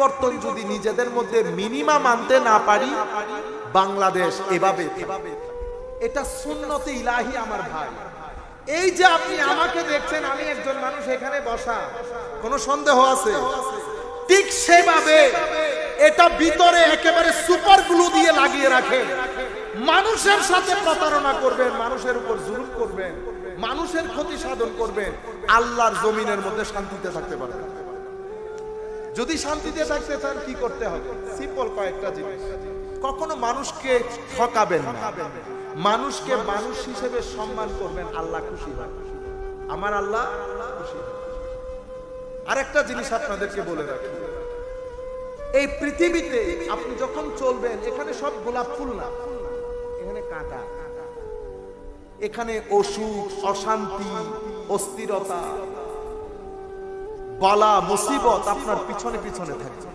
পরিবর্তন যদি নিজেদের মধ্যে মিনিমাম আনতে না পারি, বাংলাদেশ এভাবে এটা সুন্নতে ইলাহি আমার ভাই। এই যে আপনি আমাকে দেখছেন, আমি একজন মানুষ এখানে বসা, কোনো সন্দেহ আছে? ঠিক সেভাবে এটা ভিতরে একেবারে সুপার গ্লু দিয়ে লাগিয়ে রাখেন। মানুষের সাথে প্রতারণা করবেন, মানুষের উপর জুলুম করবেন, মানুষের ক্ষতি সাধন করবেন, আল্লাহর জমিনের মধ্যে শান্তিতে থাকতে পারবেন। যদি শান্তিতে থাকতে চান, কি করতে হবে? সিম্পল কয়েকটা জিনিস। কখনো মানুষকে ঠকাবেন না। মানুষকে মানুষ হিসেবে সম্মান করবেন, আল্লাহ খুশি হয় আমার আল্লাহ খুশি আরেকটা জিনিস আপনাদেরকে বলে রাখি। এই পৃথিবীতে আপনি যখন চলবেন, এখানে সব গোলাপ ফুল না। এখানে কাঁটা। এখানে অসুখ, অশান্তি, অস্থিরতা বলা, মুসিবত আপনার পিছনে পিছনে থাকবে।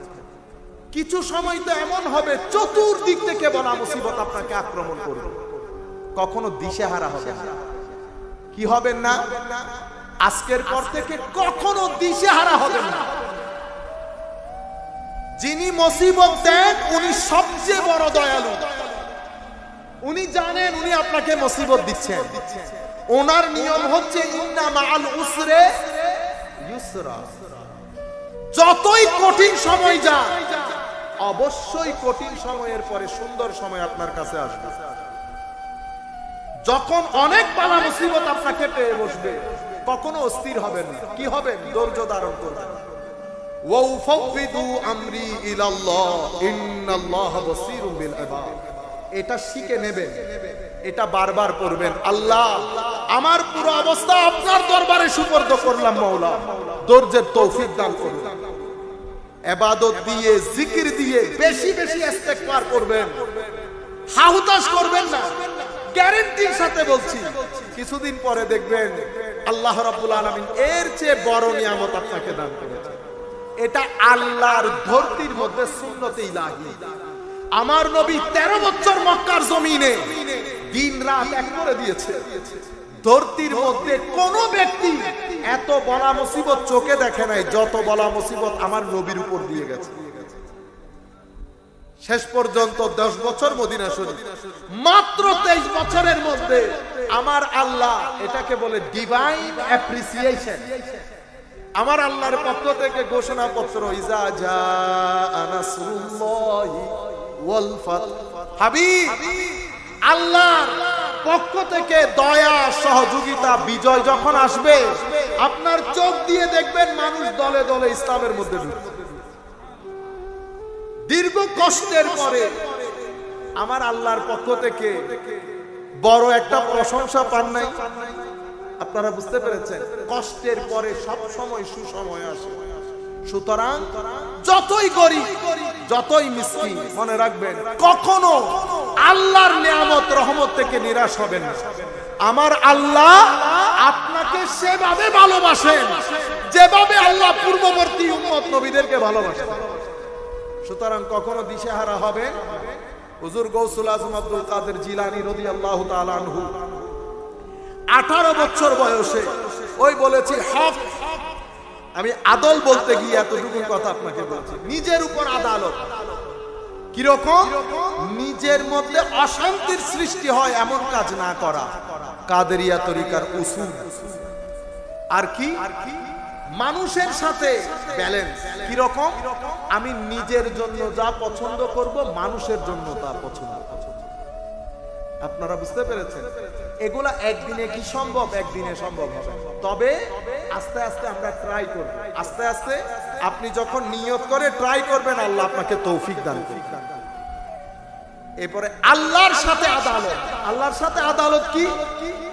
কিছু সময় তো এমন হবে, চতুর্দিক থেকে বলা, মুসিবত আপনাকে আক্রমণ করবে। কখনো দিশেহারা হবে কি হবেন না? আজকের পর থেকে কখনো দিশেহারা হবেন না। যিনি মুসিবত দেন, উনি সবচেয়ে বড় দয়ালু। উনি জানেন, উনি আপনাকে মুসিবত দিচ্ছেন। ওনার নিয়ম হচ্ছে, ইন্না মাআল উসরে যতই কঠিন সময় যায় অবশ্যই কঠিন সময়ের পরে সুন্দর সময় আপনার কাছে আসবে। যখন অনেক বালা মুসিবত আপনাকে পেয়ে বসবে, কখনো অস্থির হবেন কি হবেন? ধৈর্য ধারণ করবেন। এটা শিখে নেবেন, এটা বারবার করবেন আল্লাহ আমার পুরো অবস্থা আপনার দরবারে সুপর্দ করলাম, মাওলা। ধৈর্যের তৌফিক দান করুন। এবাদত দিয়ে, জিকির দিয়ে বেশি বেশি ইস্তেগফার করবেন। হাহুতাশ করবেন না। গ্যারেন্টির সাথে বলছি। কিছুদিন পরে দেখবেন আল্লাহ রাব্বুল আলামিন এর চেয়ে বড় নিয়ামত আপনাকে দান করেছে। এটা আল্লাহর ধরতির মধ্যে সুন্নতে ইলাহি। আমার নবী 13 বছর মক্কার জমিনে দিন রাত এক করে দিয়েছে। ধরতির মধ্যে কোন ব্যক্তি এত বলা মুসিবত চোখে দেখে নাই, যত বলা মুসিবত আমার নবীর উপর দিয়ে গেছে। শেষ পর্যন্ত দশ বছর মদিনা শরীফ। মাত্র তেইশ বছরের মধ্যে আমার আল্লাহ এটাকে বলে ডিভাইন অ্যাপ্রিসিয়েশন আমার আল্লাহর পক্ষ থেকে ঘোষণা পত্র ইজা জা আনাসুল্লাহি আল্লাহর পক্ষ থেকে দয়া, সহযোগিতা, বিজয় যখন আসবে, আপনার চোখ দিয়ে দেখবেন মানুষ দলে দলে ইসলামের মধ্যে দীর্ঘ কষ্টের পরে আমার আল্লাহর পক্ষ থেকে বড় একটা প্রশংসা পান নাই। আপনারা বুঝতে পেরেছেন, কষ্টের পরে সব সময় সুসময় আসে। সুতরাং যতই গরিব, যতই মিসকিন, মনে রাখবেন, কখনো আল্লাহর নিয়ামত, রহমত থেকে নিরাশ হবেন আমার আল্লাহ আপনাকে সেভাবে ভালোবাসেন, যেভাবে আল্লাহ পূর্ববর্তী উম্মত নবীদেরকে ভালোবাসেন। সুতরাং কখনো দিশেহারা হবে হুজুর গৌসুল আজম আব্দুল কাদের জিলানি রদি আল্লাহ আনহু। আঠারো বছর বয়সে ওই বলেছি, হক, আমি আদল বলতে গিয়ে এতটুকু কথা আপনাকে বলছি। নিজের উপর আদালত। কীরকম? নিজের মধ্যে অশান্তির সৃষ্টি হয় এমন কাজ না করা। কাদেরিয়া তরিকার উসুল। আর কি? মানুষের সাথে ব্যালেন্স কীরকম? আমি নিজের জন্য যা পছন্দ করব, মানুষের জন্য তা পছন্দ আপনারা বুঝতে পেরেছেন? এগুলা একদিনে কি সম্ভব? একদিনে সম্ভব হবে। তবে আস্তে আস্তে আমরা ট্রাই করব। আস্তে আস্তে আপনি যখন নিয়ত করে ট্রাই করবেন, আল্লাহ আপনাকে তৌফিক দান করবেন এরপরে আল্লাহর সাথে আদালত। আল্লাহর সাথে আদালত কি?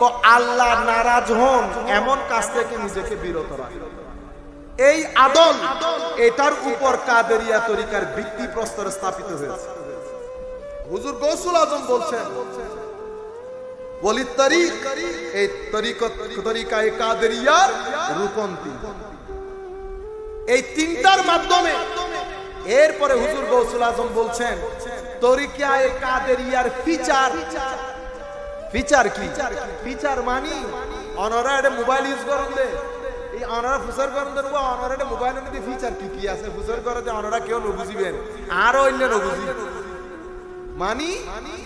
তো আল্লাহ নারাজ হন, এমন কাজ থেকে নিজেকে বিরত রাখেন। এই আদল, এটার উপর কাদেরিয়া তরিকার ভিত্তি প্রস্তর স্থাপিত হয়েছে। হুজুর গৌসুল আজম বলছেন ওয়ালিদ তরিক এই তরিকত তরিকায়ে কাদেরিয়ার রূপন এই তিনটার মাধ্যমে এরপরে হুজুর গৌসুল আজম বলছেন, তরিকায়ে কাদেরিয়ার ফিচার ফিচার কি? ফিচার মানি অনরা এটা মোবাইল ইউজ করুন দে। এই অনারা ফুসার করেন দেন অনারা মোবাইল মধ্যে ফিচার কি কি আছে? ফুসার করে যে অনারা কেউ নবুঝিবেন আর অন্য নবুঝি মানি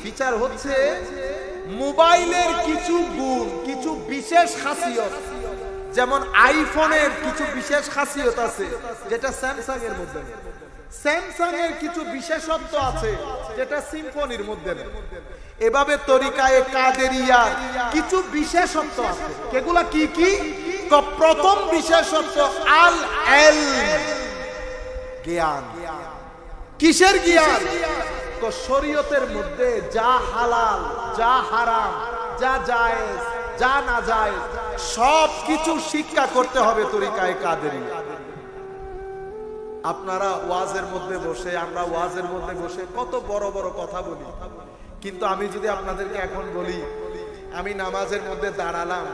ফিচার হচ্ছে মোবাইলের কিছু গুণ, কিছু বিশেষ খাসিয়ত। যেমন আইফোনের কিছু বিশেষ খাসিয়ত আছে, যেটা স্যামসাং এর মধ্যে স্যামসাং এর কিছু বিশেষত্ব আছে, যেটা সিম্ফনির মধ্যে এভাবে তরিকায় কাদেরিয়ার কিছু বিশেষত্ব আছে। এগুলা কি কি? প্রথম বিশেষত্ব আল এল। জ্ঞান। কিসের জ্ঞান? শরীয়তের মধ্যে যা হালাল যা হারাম, যা জায়েজ, যা না জায়েজ সব কিছু শিক্ষা করতে হবে তরিকায় কাদেরি। আপনারা ওয়াজের মধ্যে বসে, আমরা ওয়াজের মধ্যে বসে কত বড় বড় কথা বলি। কিন্তু আমি যদি আপনাদেরকে এখন বলি, আমি নামাজের মধ্যে দাঁড়ালাম।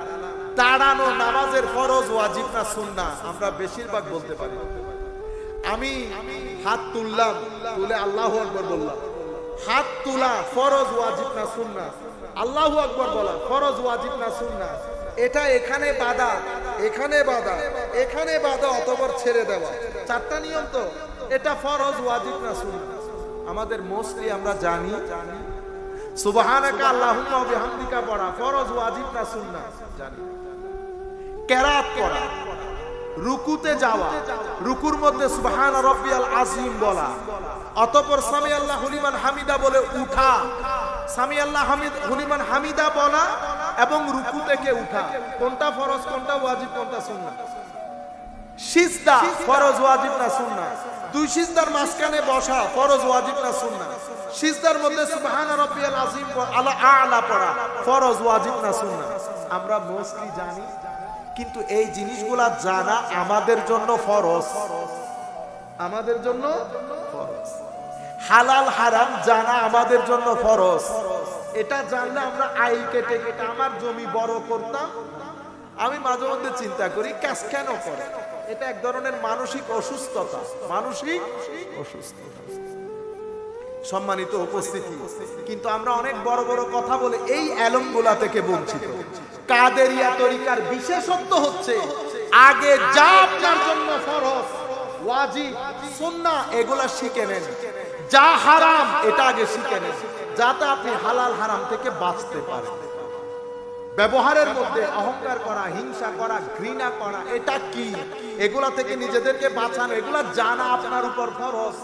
দাঁড়ানো নামাজের ফরজ ওয়াজিব না সুন্না আমরা বেশিরভাগ বলতে পারি। আমি হাত তুললাম, তুলে আল্লাহ আকবর বললাম। হাত তোলা ফরজ ওয়াজিব না সুন্না আল্লাহু আকবর বলা, ফরজ ওয়াজিব না সুন্না এটা এখানে বাধা এখানে বাধা এখানে বাধা অতবর ছেড়ে দেওয়া। চারটা নিয়ম তো, এটা ফরজ ওয়াজিব না সুন্না আমাদের মোস্টলি আমরা জানি, সুবহানাকা আল্লাহুম্মা বিহামদিকা পড়া, ফরজ ওয়াজিব না সুন্না জানি। কেরাত পড়া। রুকুতে যাওয়া, রুকুর মধ্যে সুবহান রব্বিয়াল আজিম বলা। অতঃপর সামি আল্লাহ হুলিমান হামিদা বলে উঠা। সামি আল্লাহ হামিদ, হুলিমান হামিদা বলা এবং রুকু থেকে উঠা। কোনটা ফরজ, কোনটা ওয়াজিব, কোনটা সুন্নাহ? সিজদা ফরজ, ওয়াজিব না সুন্নাহ? দুই সিজদার মাঝখানে বসা ফরজ, ওয়াজিব না সুন্নাহ? সিজদার মধ্যে সুবহান রাব্বিয়াল আযীম আলা আলা পড়া, ফরজ, ওয়াজিব না সুন্নাহ? আমরা মোস্টলি জানি কিন্তু এই জিনিসগুলা জানা আমাদের জন্য ফরজ। আমাদের জন্য ফরজ। হালাল হারাম জানা আমাদের জন্য ফরজ। এটা জানলে আমরা আই কেটে কেটে আমার জমি বড় করতাম। আমি মাঝে মধ্যে চিন্তা করি কাজ কেন করে? এটা এক ধরনের মানসিক অসুস্থতা। মানসিক অসুস্থতা। সম্মানিত উপস্থিতি। কিন্তু আমরা অনেক বড় বড় কথা বলে এই অ্যালমগুলা থেকে বঞ্চিত। কাদেরিয়া তরিকার বিশেষত্ব হচ্ছে, আগে যা আপনার জন্য ফরজ, ওয়াজিব, সুন্নাহ, এগুলা শিখে নেন। যা হারাম, এটা আগে শিখে নেন, যাতে আপনি হালাল হারাম থেকে বাঁচতে পারেন। ব্যবহারের মধ্যে অহংকার করা, হিংসা করা, ঘৃণা করা, এটা কি? এগুলা থেকে নিজেদেরকে বাঁচানো, এগুলা জানা আপনার উপর ফরজ,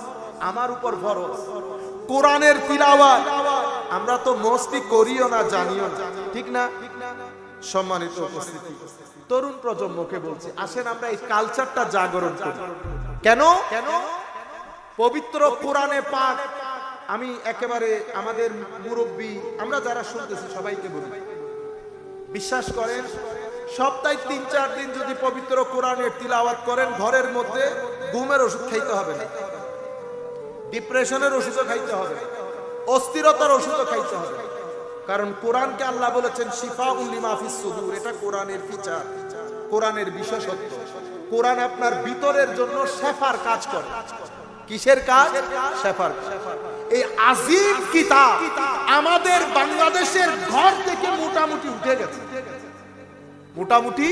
আমার উপর ফরজ। কোরআনের তিলাওয়াত। আমরা তো মোস্টলি করিও না, জানিও না। ঠিক না? সম্মানিত উপস্থিতি। তরুণ প্রজন্মকে বলছি, আসেন আমরা এই কালচারটা জাগরণ করি। কেন কেন? পবিত্র কোরআনে পাক। আমি একেবারে আমাদের মুরব্বী, আমরা যারা শুনতেছি সবাইকে বলি। বিশ্বাস করেন, সপ্তাহে তিন চার দিন যদি পবিত্র কোরআনের তিলাওয়াত করেন, ঘরের মধ্যে ঘুমের ওষুধ খাইতে হবে না। ডিপ্রেশনের ওষুধও খাইতে হবে। অস্থিরতার ওষুধও খাইতে হবে। কারণ কোরআনকে আল্লাহ বলেছেন শিফা উল্লি মাহফিস সুদূর। এটা কোরআনের ফিচার কোরআনের বিশেষত্ব। কোরআন আপনার ভিতরের জন্য শেফার কাজ করে। কিসের কাজ? শেফার এই আজিম কিতাব আমাদের বাংলাদেশের ঘর থেকে মোটামুটি উঠে গেছে। মোটামুটি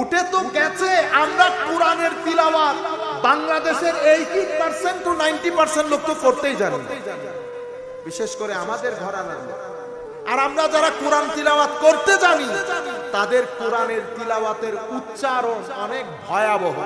উঠে তো গেছে, আমরা কোরআনের তিলাওয়াত বাংলাদেশের eighty percent to ninety percent লোক তো করতেই জানি। বিশেষ করে আমাদের ঘরানার আর আমরা যারা কোরআন তিলাওয়াত করতে জানি, তাদের কোরআনের তিলাওয়াতের উচ্চারণ অনেক ভয়াবহ।